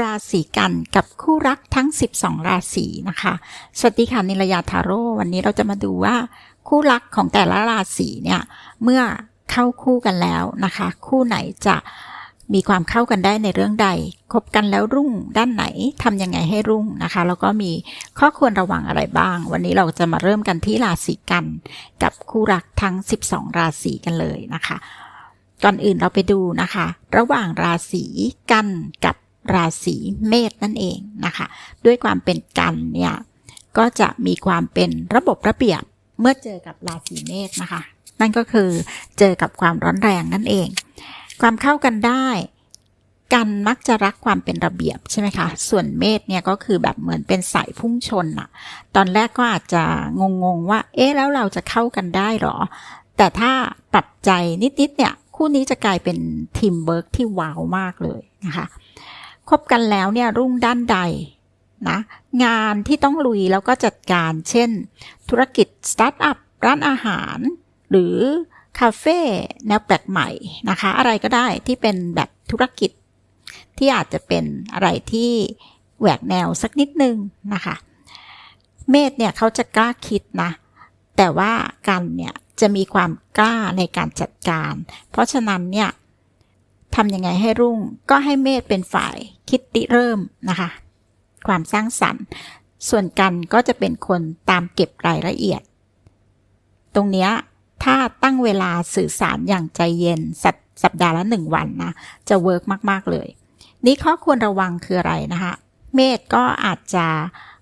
ราศีกันกับคู่รักทั้ง 12 ราศีนะคะ สวัสดีค่ะนิรยาทาโร่วันนี้เราจะมาดูว่า คู่รักของแต่ละราศีเนี่ยเมื่อเข้าคู่กันแล้วนะคะ คู่ไหนจะมีความเข้ากันได้ในเรื่องใด คบกันแล้วรุ่งด้านไหนทำยังไงให้รุ่งนะคะ แล้วก็มีข้อควรระวังอะไรบ้าง วันนี้เราจะมาเริ่มกันที่ราศีกัน กับคู่รักทั้ง 12 ราศีกันเลยนะคะ ก่อนอื่นเราไปดูนะคะ ระหว่างราศีกันกับ ราศีเมษนั่นเองนะคะ ด้วยความเป็นกันเนี่ยก็จะมีความเป็นระบบระเบียบเมื่อเจอกับราศีเมษนะคะ นั่นก็คือเจอกับความร้อนแรงนั่นเอง ความเข้ากันได้กันมักจะรักความเป็นระเบียบใช่ไหมคะ ส่วนเมษเนี่ยก็คือแบบเหมือนเป็นสายพุ่งชนอะตอนแรกก็อาจจะงงๆว่า เอ๊ะแล้วเราจะเข้ากันได้หรอ แต่ถ้าปรับใจนิดๆเนี่ย คู่นี้จะกลายเป็นทีมเวิร์กที่ว้าวมากเลยนะคะ คบกันแล้วเนี่ยรุ่งด้านใดนะงานที่ต้องลุยแล้วก็จัดการเช่น ธุรกิจสตาร์ทอัพร้านอาหาร หรือคาเฟ่แนวแปลกใหม่นะคะ อะไรก็ได้ที่เป็นแบบธุรกิจ ที่อาจจะเป็นอะไรที่แหวกแนวสักนิดนึงนะคะ เมธเนี่ยเขาจะกล้าคิดนะ แต่ว่ากันเนี่ยจะมีความกล้าในการจัดการ เพราะฉะนั้นเนี่ย ทำยังไงให้รุ่ง ก็ให้เมธเป็นฝ่ายคิดติเริ่มนะคะ ความสร้างสรรค์ ส่วนกันก็จะเป็นคนตามเก็บรายละเอียด ตรงเนี้ยถ้าตั้งเวลาสื่อสารอย่างใจเย็นสสัปดาห์ละหนึ่งวันนะจะเวิร์กมาก ๆ เลย นี่ข้อควรระวังคืออะไรนะคะ เมธก็อาจจะ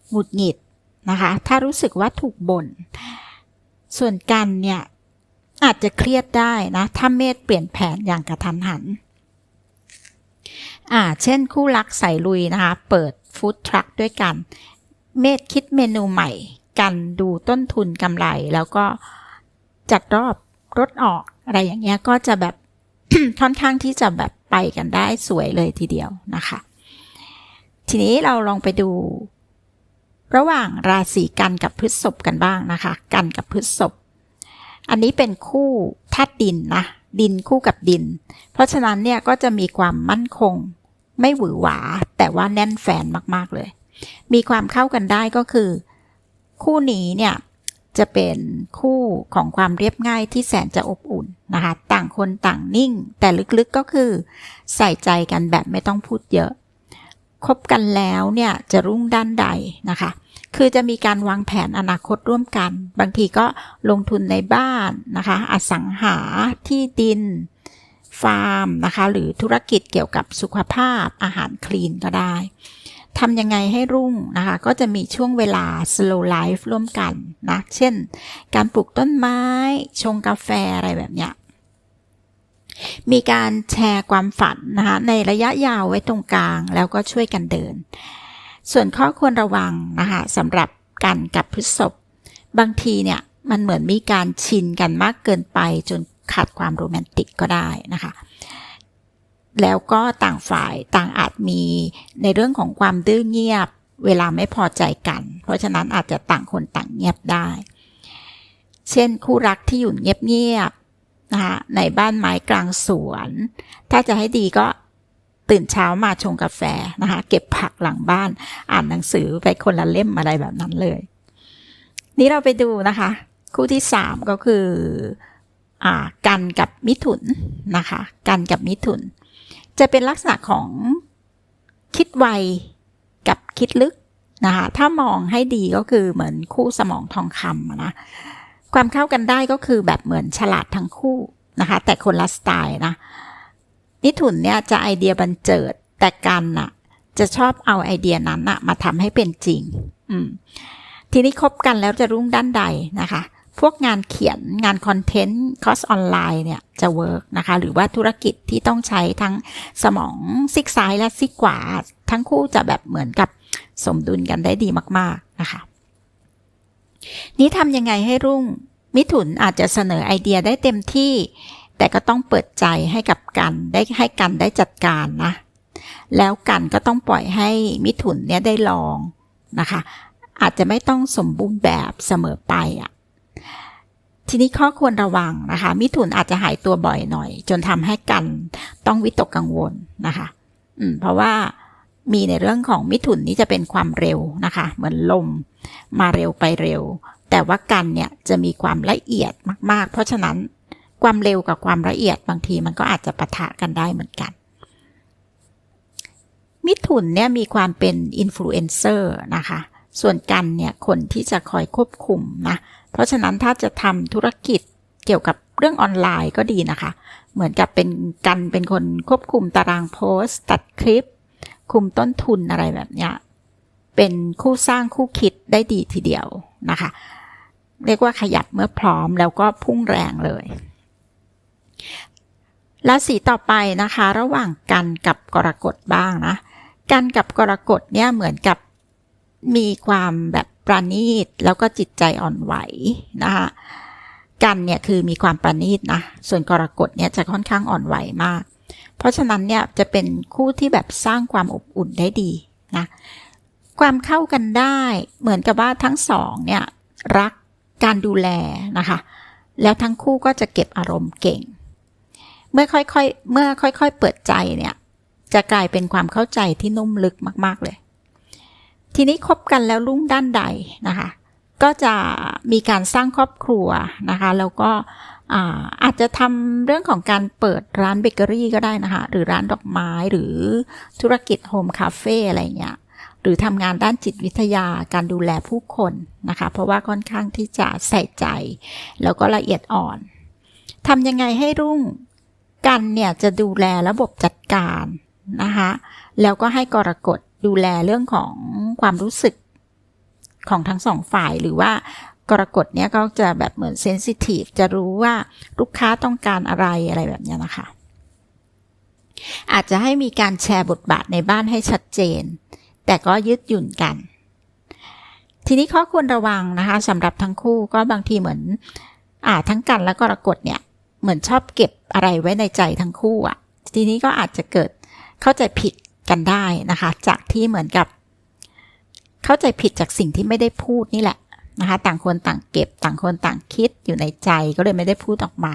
หงุดหงิดนะคะ ถ้ารู้สึกว่าถูกบน่นส่วนกันเนี่ยอาจจะเครียดได้นะ ถ้าเมธเปลี่ยนแผนอย่างกระทันหัน อ่าเช่นคู่รักใส่ลุยนะคะ เปิดฟู้ดทรัคด้วยกัน เมธคิดเมนูใหม่ กันดูต้นทุนกำไร แล้วก็จัดรอบรถออกอะไรอย่างเงี้ยก็จะแบบค่อนข้างที่จะแบบไปกันได้สวยเลยทีเดียวนะคะ ทีนี้เราลองไปดู ระหว่างราศีกันกับพฤษภกันบ้างนะคะ กันกับพฤษภอันนี้เป็นคู่ธาตุดินนะดินคู่กับดิน เพราะฉะนั้นเนี่ยก็จะมีความมั่นคง ไม่หวือหวา แต่ว่าแน่นแฟนมากๆเลย มีความเข้ากันได้ก็คือ คู่นี้เนี่ยจะเป็นคู่ของความเรียบง่ายที่แสนจะอบอุ่นนะคะ ต่างคนต่างนิ่ง แต่ลึกๆก็คือใส่ใจกันแบบไม่ต้องพูดเยอะคบกันแล้วเนี่ยจะรุ่งด้านใดนะคะ คือจะมีการวางแผนอนาคตร่วมกัน บางทีก็ลงทุนในบ้านนะคะ อสังหาที่ดิน ฟาร์มนะคะ หรือธุรกิจเกี่ยวกับสุขภาพอาหารคลีนก็ได้ทำยังไงให้รุ่งนะคะ ก็จะมีช่วงเวลา slow life ร่วมกันนะ เช่น การปลูกต้นไม้ ชงกาแฟอะไรแบบเนี้ยมีการแชร์ความฝันนะคะ ในระยะยาวไว้ตรงกลาง แล้วก็ช่วยกันเดิน ส่วนข้อควรระวังนะคะสำหรับกันกับพฤษภบางทีเนี่ยมันเหมือนมีการชินกันมากเกินไปจน ขาดความโรแมนติกก็ได้นะคะ แล้วก็ต่างฝ่ายต่างอาจมีในเรื่องของความดื้อเงียบ เวลาไม่พอใจกัน เพราะฉะนั้นอาจจะต่างคนต่างเงียบได้ เช่นคู่รักที่อยู่เงียบๆนะคะในบ้านไม้กลางสวน ถ้าจะให้ดีก็ตื่นเช้ามาชงกาแฟนะคะเก็บผักหลังบ้าน อ่านหนังสือไปคนละเล่มอะไรแบบนั้นเลย นี่เราไปดูนะคะ คู่ที่สามก็คือ กันกับมิถุนนะคะ กันกับมิถุน จะเป็นลักษณะของคิดไวกับคิดลึกนะคะ ถ้ามองให้ดีก็คือเหมือนคู่สมองทองคำนะ ความเข้ากันได้ก็คือแบบเหมือนฉลาดทั้งคู่นะคะ แต่คนละสไตล์นะ มิถุนเนี่ยจะไอเดียบันเจิด แต่กันน่ะ จะชอบเอาไอเดียนั้นน่ะมาทำให้เป็นจริง อืม ทีนี้คบกันแล้วจะรุ่งด้านใดนะคะ พวกงานเขียนงานคอนเทนต์คอร์สออนไลน์เนี่ยจะเวิร์กนะคะ หรือว่าธุรกิจที่ต้องใช้ทั้งสมองซิกซ้ายและซิกขวา ทั้งคู่จะแบบเหมือนกับสมดุลกันได้ดีมาก ๆ นะคะ นี้ทำยังไงให้รุ่งมิถุนอาจจะเสนอไอเดียได้เต็มที่ แต่ก็ต้องเปิดใจให้กับกันได้ให้กันได้จัดการนะ แล้วกันก็ต้องปล่อยให้มิถุนเนี่ยได้ลองนะคะ อาจจะไม่ต้องสมบูรณ์แบบเสมอไปอะ่ะ ทีนี้ข้อควรระวังนะคะ มิถุนอาจจะหายตัวบ่อยหน่อย จนทำให้กันต้องวิตกกังวลนะคะ อืม เพราะว่ามีในเรื่องของมิถุนนี่จะเป็นความเร็วนะคะ เหมือนลมมาเร็วไปเร็ว แต่ว่ากันเนี่ยจะมีความละเอียดมาก ๆ เพราะฉะนั้นความเร็วกับความละเอียดบางทีมันก็อาจจะปะทะกันได้เหมือนกัน มิถุนเนี่ยมีความเป็นอินฟลูเอนเซอร์นะคะ ส่วนกันเนี่ยคนที่จะคอยควบคุมนะ เพราะฉะนั้นถ้าจะทำธุรกิจเกี่ยวกับเรื่องออนไลน์ก็ดีนะคะ เหมือนกับเป็นกันเป็นคนควบคุมตารางโพสต์ ตัดคลิป คุมต้นทุนอะไรแบบเนี้ยเป็นคู่สร้างคู่คิดได้ดีทีเดียวนะคะ เรียกว่าขยับเมื่อพร้อมแล้วก็พุ่งแรงเลยราศีต่อไปนะคะ ระหว่างกันกับกรกฎบ้างนะ กันกับกรกฎเนี่ยเหมือนกับมีความแบบ ประณีตแล้วก็จิตใจอ่อนไหวนะคะกันเนี่ยคือมีความประณีตนะ ส่วนกรกฎเนี่ยจะค่อนข้างอ่อนไหวมาก เพราะฉะนั้นเนี่ยจะเป็นคู่ที่แบบสร้างความอบอุ่นได้ดีนะ ความเข้ากันได้เหมือนกับว่าทั้งสองเนี่ยรักการดูแลนะคะ แล้วทั้งคู่ก็จะเก็บอารมณ์เก่ง เมื่อค่อยๆ เมื่อค่อยๆ เปิดใจเนี่ยจะกลายเป็นความเข้าใจที่นุ่มลึกมาก ๆเลย ทีนี้คบกันแล้วรุ่งด้านใดนะคะ ก็จะมีการสร้างครอบครัวนะคะแล้วก็อาจจะทำเรื่องของการเปิดร้านเบเกอรี่ก็ได้นะคะ หรือร้านดอกไม้หรือธุรกิจโฮมคาเฟ่อะไรเงี้ยหรือทำงานด้านจิตวิทยาการดูแลผู้คนนะคะ เพราะว่าค่อนข้างที่จะใส่ใจ แล้วก็ละเอียดอ่อนทำยังไงให้รุ่งกันเนี่ยจะดูแลระบบจัดการนะคะ แล้วก็ให้กรกฎ ดูแลเรื่องของความรู้สึกของทั้งสองฝ่ายหรือว่ากรกฎเนี้ยก็จะแบบเหมือนเซนซิทีฟจะรู้ว่าลูกค้าต้องการอะไรอะไรแบบนี้นะคะ อาจจะให้มีการแชร์บทบาทในบ้านให้ชัดเจน แต่ก็ยึดหยุ่นกัน ทีนี้ข้อควรระวังนะคะสำหรับทั้งคู่ก็บางทีเหมือนอ่าทั้งกันและกรกฎเนี่ยเหมือนชอบเก็บอะไรไว้ในใจทั้งคู่อะ่ะ ทีนี้ก็อาจจะเกิดเข้าใจผิด กันได้นะคะ จากที่เหมือนกับ เข้าใจผิดจากสิ่งที่ไม่ได้พูดนี่แหละนะคะ ต่างคนต่างเก็บต่างคนต่างคิดอยู่ในใจก็เลยไม่ได้พูดออกมา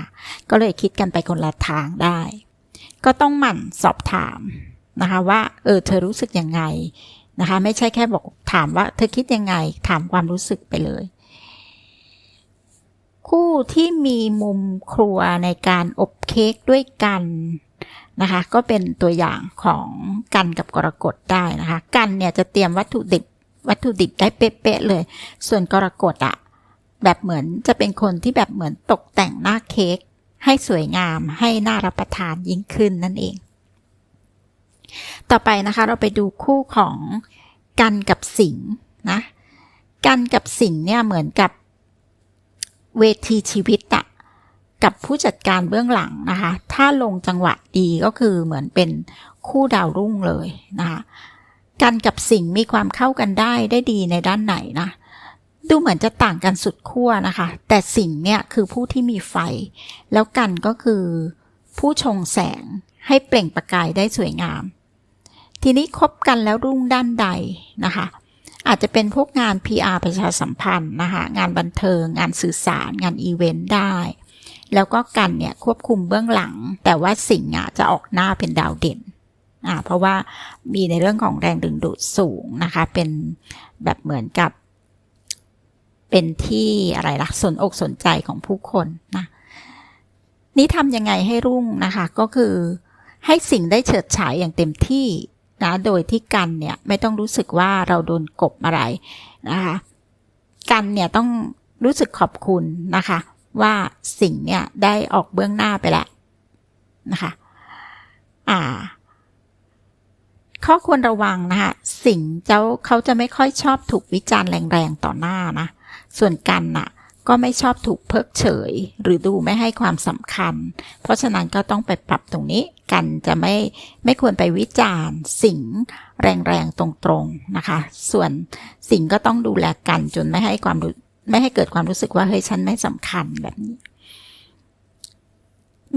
ก็เลยคิดกันไปคนละทางได้ ก็ต้องหมั่นสอบถามนะคะว่าเออเธอรู้สึกยังไงนะคะ ไม่ใช่แค่บอกถามว่า เธอคิดยังไงถามความรู้สึกไปเลย คู่ที่มีมุมครัวในการอบเค้กด้วยกัน นะคะ ก็เป็นตัวอย่างของกันกับกรกฎได้นะคะ กันเนี่ยจะเตรียมวัตถุดิบวัตถุดิบได้เป๊ะๆเลย ส่วนกรกฎอะแบบเหมือนจะเป็นคนที่แบบเหมือนตกแต่งหน้าเค้กให้สวยงามให้น่ารับประทานยิ่งขึ้นนั่นเอง ต่อไปนะคะเราไปดูคู่ของกันกับสิงนะกันกับสิงเนี่ยเหมือนกับเวทีชีวิตอะ กับผู้จัดการเบื้องหลังนะคะ ถ้าลงจังหวะดีก็คือเหมือนเป็นคู่ดาวรุ่งเลยนะคะกันกับสิ่งมีความเข้ากันได้ได้ดีในด้านไหนนะดูเหมือนจะต่างกันสุดขั้วนะคะ แต่สิ่งเนี่ยคือผู้ที่มีไฟ แล้วกันก็คือผู้ชงแสงให้เปล่งประกายได้สวยงาม ทีนี้คบกันแล้วรุ่งด้านใดนะคะ อาจจะเป็นพวกงาน PR ประชาสัมพันธ์นะคะ งานบันเทิง งานสื่อสาร งานอีเวนต์ได้ แล้วก็กันเนี่ยควบคุมเบื้องหลัง แต่ว่าสิ่งอะจะออกหน้าเป็นดาวเด่นอ่าเพราะว่ามีในเรื่องของแรงดึงดูดสูงนะคะ เป็นแบบเหมือนกับ เป็นที่อะไรล่ะสนอกสนใจของผู้คนนะนี่ทำยังไงให้รุ่งนะคะ ก็คือให้สิ่งได้เฉิดฉายอย่างเต็มที่นะโดยที่กันเนี่ยไม่ต้องรู้สึกว่าเราโดนกบอะไรนะคะ กันเนี่ยต้องรู้สึกขอบคุณนะคะ ว่าสิ่งเนี่ยได้ออกเบื้องหน้าไปแล้วนะคะอ่า ข้อควรระวังนะคะสิ่งเจ้าเขาจะไม่ค่อยชอบถูกวิจารณ์แรงๆต่อหน้านะส่วนกันน่ะก็ไม่ชอบถูกเพิกเฉย หรือดูไม่ให้ความสำคัญ เพราะฉะนั้นก็ต้องไปปรับตรงนี้กันจะไม่ไม่ควรไปวิจารณ์สิ่งแรงๆตรงๆนะคะ ส่วนสิ่งก็ต้องดูแลกันจนไม่ให้ความ ไม่ให้เกิดความรู้สึกว่าเฮ้ยฉันไม่สำคัญแบบนี้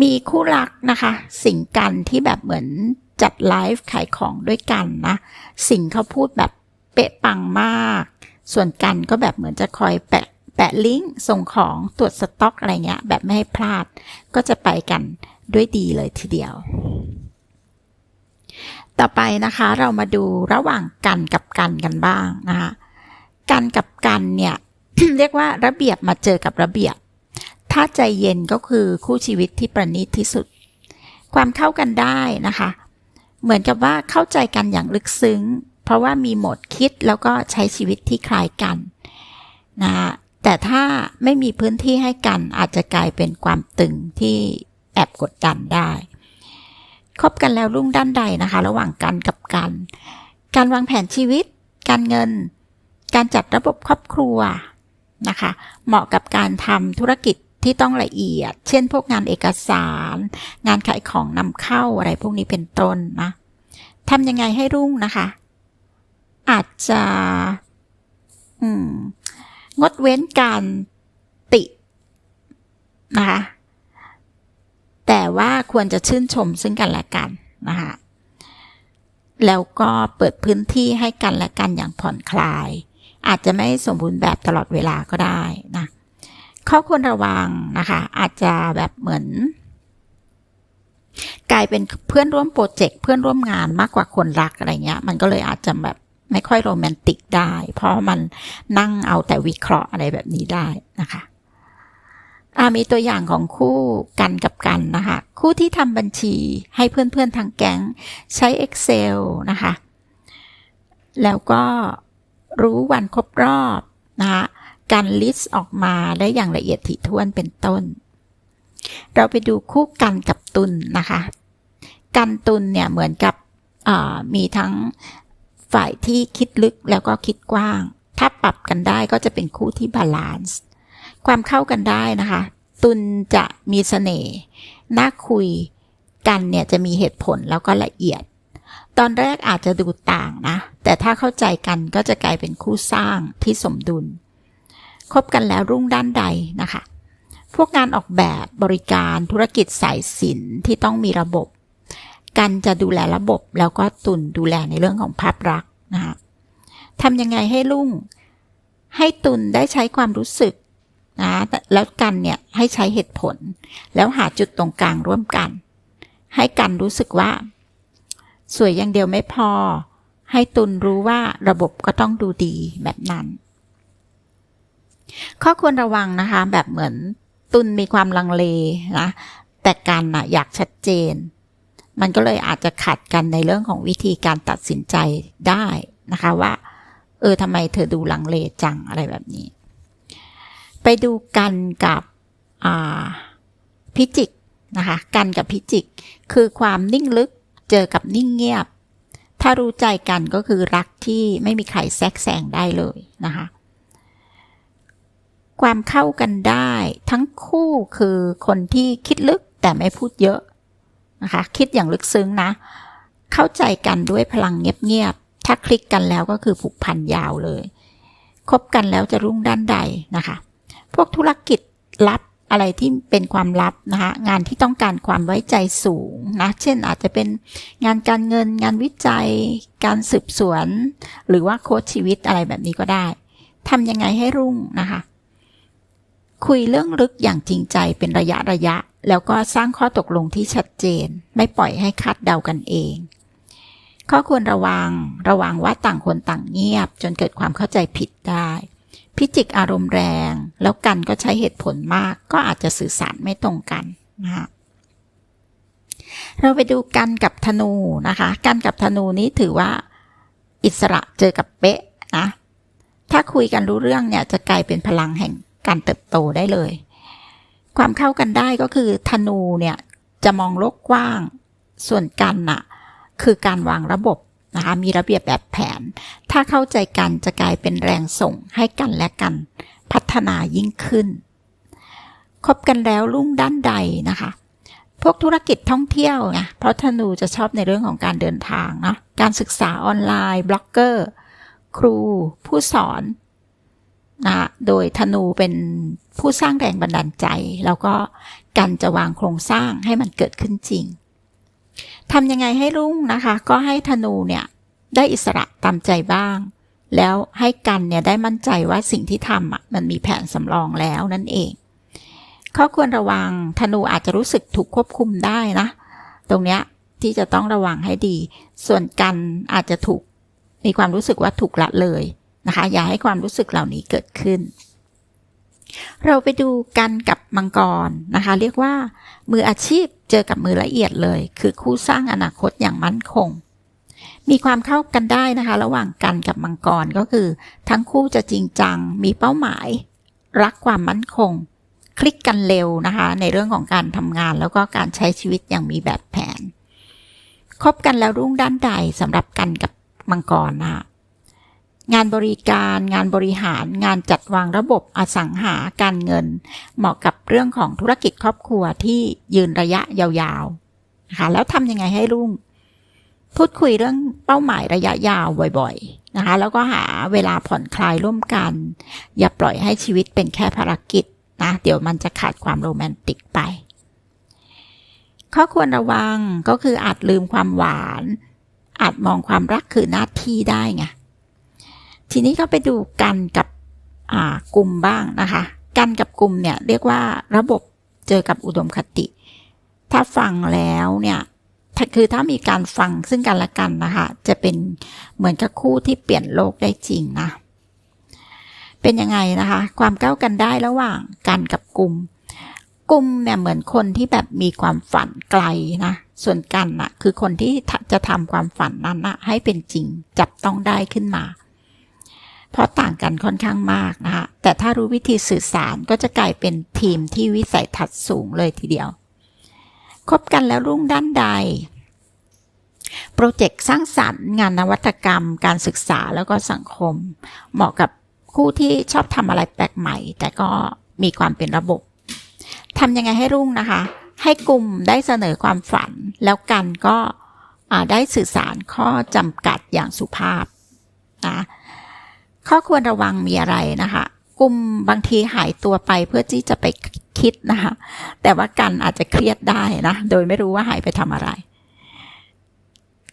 มีคู่รักนะคะ สิงกันที่แบบเหมือนจัดไลฟ์ขายของด้วยกันนะ สิ่งเขาพูดแบบเป๊ะปังมาก ส่วนกันก็แบบเหมือนจะคอยแปะแปะลิงก์ส่งของตรวจสต็อกอะไรเงี้ย แบบไม่ให้พลาด ก็จะไปกันด้วยดีเลยทีเดียว ต่อไปนะคะเรามาดูระหว่างกันกับกันกันบ้างนะคะกันกับกันเนี่ย เรียกว่าระเบียบมาเจอกับระเบียบ ถ้าใจเย็นก็คือคู่ชีวิตที่ประณีตที่สุด ความเข้ากันได้นะคะ เหมือนกับว่าเข้าใจกันอย่างลึกซึ้ง เพราะว่ามีโหมดคิดแล้วก็ใช้ชีวิตที่คล้ายกันนะแต่ถ้าไม่มีพื้นที่ให้กันอาจจะกลายเป็นความตึงที่แอบกดดันได้คบกันแล้วรุ่งด้านใดนะคะ ระหว่างกันกับกัน การวางแผนชีวิต การเงิน การจัดระบบครอบครัว นะคะ เหมาะกับการทำธุรกิจที่ต้องละเอียด เช่น พวกงานเอกสาร งานขายของนำเข้าอะไรพวกนี้เป็นต้นนะทำยังไงให้รุ่งนะคะ อาจจะงดเว้นการตินะคะแต่ว่าควรจะชื่นชมซึ่งกันและกันนะคะแล้วก็เปิดพื้นที่ให้กันและกันอย่างผ่อนคลาย อาจจะไม่สมบูรณ์แบบตลอดเวลาก็ได้นะข้อควรระวังนะคะ อาจจะแบบเหมือน กลายเป็นเพื่อนร่วมโปรเจกต์เพื่อนร่วมงานมากกว่าคนรักอะไรเงี้ย มันก็เลยอาจจะแบบไม่ค่อยโรแมนติกได้ เพราะมันนั่งเอาแต่วิเคราะห์อะไรแบบนี้ได้นะคะอามีตัวอย่างของคู่กันกับกันนะคะ คู่ที่ทำบัญชีให้เพื่อนๆทางแก๊งใช้ Excel นะคะ แล้วก็ รู้วันครบรอบนะคะการลิสต์ออกมาได้อย่างละเอียดถี่ถ้วนเป็นต้น เราไปดูคู่กันกับตุนนะคะ กันตุนเนี่ยเหมือนกับมีทั้งฝ่ายที่คิดลึกแล้วก็คิดกว้าง ถ้าปรับกันได้ก็จะเป็นคู่ที่บาลานซ์ ความเข้ากันได้นะคะ ตุนจะมีเสน่ห์ น่าคุย กันเนี่ยจะมีเหตุผลแล้วก็ละเอียด ตอนแรกอาจจะดูต่างนะ แต่ถ้าเข้าใจกันก็จะกลายเป็นคู่สร้างที่สมดุล คบกันแล้วรุ่งด้านใดนะคะ พวกงานออกแบบบริการธุรกิจสายสินที่ต้องมีระบบ กันจะดูแลระบบแล้วก็ตุนดูแลในเรื่องของภาพลักษณ์นะคะทำยังไงให้รุ่ง ให้ตุนได้ใช้ความรู้สึกนะแล้วกันเนี่ยให้ใช้เหตุผล แล้วหาจุดตรงกลางร่วมกัน ให้กันรู้สึกว่า สวยอย่างเดียวไม่พอ ให้ตุนรู้ว่าระบบก็ต้องดูดีแบบนั้น ข้อควรระวังนะคะ แบบเหมือนตุนมีความลังเลนะแต่กันนะอยากชัดเจน มันก็เลยอาจจะขัดกันในเรื่องของวิธีการตัดสินใจได้นะคะว่า เออทำไมเธอดูลังเลจังอะไรแบบนี้ ไปดูกันกับพิจิกนะคะกันกับพิจิก คือความนิ่งลึก เจอกับนิ่งเงียบ ถ้ารู้ใจกันก็คือรักที่ไม่มีใครแทรกแซงได้เลยนะคะ ความเข้ากันได้ทั้งคู่คือคนที่คิดลึกแต่ไม่พูดเยอะนะคะ คิดอย่างลึกซึ้งนะ เข้าใจกันด้วยพลังเงียบๆ ถ้าคลิกกันแล้วก็คือผูกพันยาวเลย คบกันแล้วจะรุ่งด้านใดนะคะ พวกธุรกิจลับ อะไรที่เป็นความลับนะคะงานที่ต้องการความไว้ใจสูงนะเช่นอาจจะเป็นงานการเงิน งานวิจัย การสืบสวน หรือว่าโค้ชชีวิตอะไรแบบนี้ก็ได้ทำยังไงให้รุ่งนะคะ คุยเรื่องลึกอย่างจริงใจเป็นระยะระยะ แล้วก็สร้างข้อตกลงที่ชัดเจน ไม่ปล่อยให้คาดเดากันเอง ข้อควรระวังระวังว่าต่างคนต่างเงียบ จนเกิดความเข้าใจผิดได้ พิจิกอารมณ์แรง แล้วกันก็ใช้เหตุผลมาก ก็อาจจะสื่อสารไม่ตรงกันนะคะเราไปดูกันกับธนูนะคะกันกับธนูนี้ถือว่าอิสระเจอกับเป๊ะนะถ้าคุยกันรู้เรื่องเนี่ยจะกลายเป็นพลังแห่งการเติบโตได้เลย ความเข้ากันได้ก็คือธนูเนี่ยจะมองโลกกว้าง ส่วนกันน่ะคือการวางระบบ นะคะมีระเบียบแบบแผน ถ้าเข้าใจกันจะกลายเป็นแรงส่งให้กันและกัน พัฒนายิ่งขึ้น คบกันแล้วรุ่งด้านใดนะคะ พวกธุรกิจท่องเที่ยวไงเพราะธนูจะชอบในเรื่องของการเดินทางเนาะการศึกษาออนไลน์บล็อกเกอร์ ครู ผู้สอนนะโดยธนูเป็นผู้สร้างแรงบันดาลใจ แล้วก็กันจะวางโครงสร้างให้มันเกิดขึ้นจริง ทำยังไงให้รุ่งนะคะ ก็ให้ธนูเนี่ยได้อิสระตามใจบ้าง แล้วให้กันเนี่ยได้มั่นใจว่าสิ่งที่ทำอะมันมีแผนสำรองแล้วนั่นเอง ข้อควรระวังธนูอาจจะรู้สึกถูกควบคุมได้นะ ตรงเนี้ยที่จะต้องระวังให้ดี ส่วนกันอาจจะถูกมีความรู้สึกว่าถูกละเลยนะคะ อย่าให้ความรู้สึกเหล่านี้เกิดขึ้น เราไปดูกันกับมังกรนะคะ เรียกว่ามืออาชีพ เจอกับมือละเอียดเลย คือคู่สร้างอนาคตอย่างมั่นคง มีความเข้ากันได้นะคะ ระหว่างกันกับมังกรก็คือ ทั้งคู่จะจริงจัง มีเป้าหมาย รักความมั่นคง คลิกกันเร็วนะคะ ในเรื่องของการทำงานแล้วก็การใช้ชีวิตอย่างมีแบบแผนคบกันแล้วรุ่งด้านใดสำหรับกันกับมังกรนะคะ งานบริการ งานบริหาร งานจัดวางระบบอสังหาการเงิน เหมาะกับเรื่องของธุรกิจครอบครัวที่ยืนระยะยาวๆนะคะแล้วทำยังไงให้รุ่ง พูดคุยเรื่องเป้าหมายระยะยาวบ่อยๆนะคะแล้วก็หาเวลาผ่อนคลายร่วมกัน อย่าปล่อยให้ชีวิตเป็นแค่ภารกิจนะเดี๋ยวมันจะขาดความโรแมนติกไป ข้อควรระวังก็คืออาจลืมความหวาน อาจมองความรักคือหน้าที่ได้ไง ทีนี้ก็ไปดูกันกับกลุ่มบ้างนะคะ กันกับกลุ่มเนี่ยเรียกว่าระบบเจอกับอุดมคติ ถ้าฟังแล้วเนี่ยคือถ้ามีการฟังซึ่งกันและกันนะคะ จะเป็นเหมือนกับคู่ที่เปลี่ยนโลกได้จริงนะ เป็นยังไงนะคะ ความก้าวกันได้ระหว่างกันกับกลุ่ม กลุ่มเนี่ยเหมือนคนที่แบบมีความฝันไกลนะ ส่วนกันน่ะคือคนที่จะทำความฝันนั้นนะให้เป็นจริงจับต้องได้ขึ้นมา เพราะต่างกันค่อนข้างมากนะคะ แต่ถ้ารู้วิธีสื่อสารก็จะกลายเป็นทีมที่วิสัยทัศน์สูงเลยทีเดียว คบกันแล้วรุ่งด้านใด โปรเจกต์สร้างสรรค์งานนวัตกรรม การศึกษาแล้วก็สังคม เหมาะกับคู่ที่ชอบทำอะไรแปลกใหม่ แต่ก็มีความเป็นระบบทำยังไงให้รุ่งนะคะ ให้กลุ่มได้เสนอความฝัน แล้วกันก็ได้สื่อสารข้อจำกัดอย่างสุภาพนะ ข้อควรระวังมีอะไรนะคะกลุ่มบางทีหายตัวไปเพื่อที่จะไปคิดนะคะ แต่ว่ากันอาจจะเครียดได้นะ โดยไม่รู้ว่าหายไปทำอะไร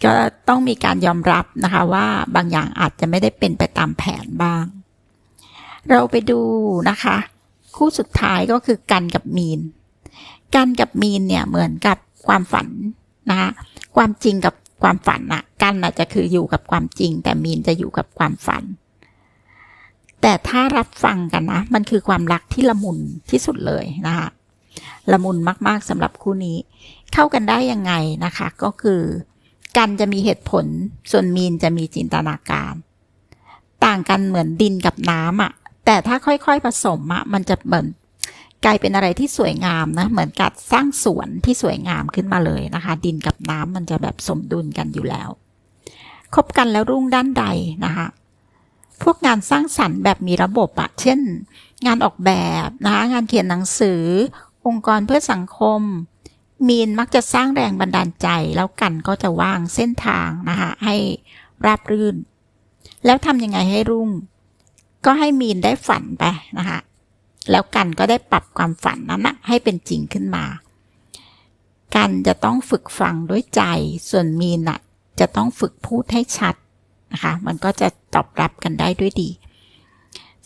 ก็ต้องมีการยอมรับนะคะ ว่าบางอย่างอาจจะไม่ได้เป็นไปตามแผนบ้าง เราไปดูนะคะ คู่สุดท้ายก็คือกันกับมีน กันกับมีนเนี่ยเหมือนกับความฝันนะคะความจริงกับความฝันอะกันอาจจะคืออยู่กับความจริง แต่มีนจะอยู่กับความฝัน แต่ถ้ารับฟังกันนะ มันคือความรักที่ละมุนที่สุดเลยนะคะละมุนมาก ๆสำหรับคู่นี้ เข้ากันได้ยังไงนะคะ ก็คือ กันจะมีเหตุผลส่วนมีนจะมีจินตนาการ ต่างกันเหมือนดินกับน้ำอะ่ะ แต่ถ้าค่อยๆผสมอะ่ะมันจะเหมือนกลายเป็นอะไรที่สวยงามนะ เหมือนกับสร้างสวนที่สวยงามขึ้นมาเลยนะคะ ดินกับน้ำมันจะแบบสมดุลกันอยู่แล้วคบกันแล้วรุ่งด้านใดนะคะ พวกงานสร้างสรรค์แบบมีระบบอะเช่น งานออกแบบนะคะงานเขียนหนังสือ องค์กรเพื่อสังคม มีนมักจะสร้างแรงบันดาลใจแล้วกันก็จะวางเส้นทางนะคะให้ราบรื่น แล้วทำยังไงให้รุ่ง ก็ให้มีนได้ฝันไปนะคะแล้วกันก็ได้ปรับความฝันนั้นนะให้เป็นจริงขึ้นมา กันจะต้องฝึกฟังด้วยใจ ส่วนมีนนะจะต้องฝึกพูดให้ชัด นะคะ มันก็จะตอบรับกันได้ด้วยดี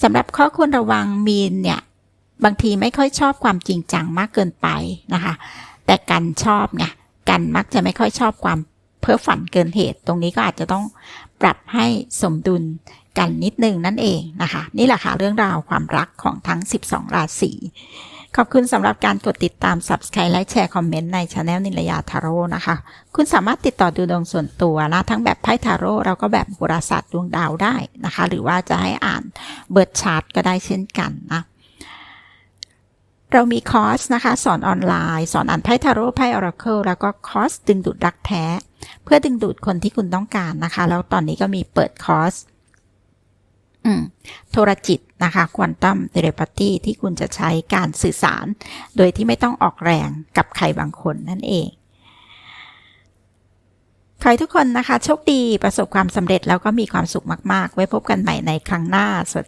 สำหรับข้อควรระวังมีนเนี่ย บางทีไม่ค่อยชอบความจริงจังมากเกินไปนะคะ แต่กันชอบไงกันมักจะไม่ค่อยชอบความเพ้อฝันเกินเหตุ ตรงนี้ก็อาจจะต้องปรับให้สมดุลกันนิดนึงนั่นเองนะคะ นี่แหละค่ะเรื่องราวความรักของทั้ง 12 ราศี ขอบคุณสำหรับการกดติดตาม Subscribe และแชร์คอมเมนต์ในช anel นิลยาทาโร่นะคะ คุณสามารถติดต่อดูดวงส่วนตัวนะทั้งแบบไพ่ทาโร่แล้วก็แบบโหราศาสตร์ดวงดาวได้นะคะ หรือว่าจะให้อ่านเบิร์ดชาร์ตก็ได้เช่นกันนะเรามีคอร์สนะคะ สอนออนไลน์ สอนอ่านไพ่ทาโร่ไพ่ออราเคิลแล้วก็คอร์สดึงดูดรักแท้ เพื่อดึงดูดคนที่คุณต้องการนะคะ แล้วตอนนี้ก็มีเปิดคอร์สโทรจิต นะคะควอนตัมเทเลปาตีที่คุณจะใช้การสื่อสาร โดยที่ไม่ต้องออกแรงกับใครบางคนนั่นเองใครทุกคนนะคะ โชคดีประสบความสำเร็จแล้วก็มีความสุขมาก ๆ ไว้พบกันใหม่ในครั้งหน้า สวัส